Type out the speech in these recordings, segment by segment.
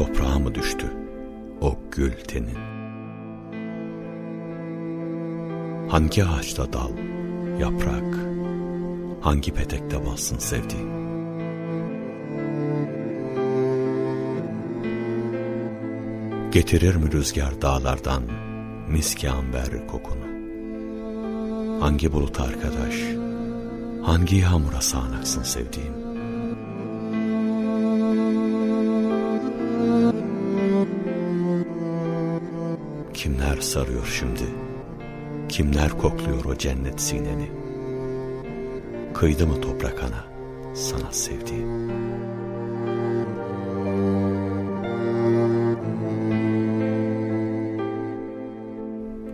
toprağa mı düştü o gül tenin? Hangi ağaçta dal, yaprak, hangi petekte balsın sevdiğim? Getirir mi rüzgar dağlardan miski amber kokunu? Hangi bulut arkadaş, hangi yağmura sağanaksın sevdiğim? Kimler sarıyor şimdi? Kimler kokluyor o cennet sineni? Kıydı mı toprak ana sana sevdiğim?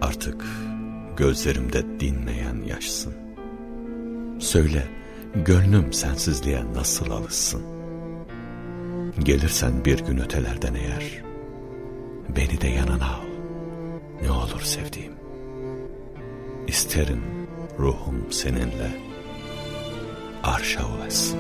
Artık gözlerimde dinmeyen yaşsın. Söyle, gönlüm sensizliğe nasıl alışsın? Gelirsen bir gün ötelerden eğer, beni de yanına. Ne olur sevdiğim. İsterim ruhum seninle arşa ulaşsın.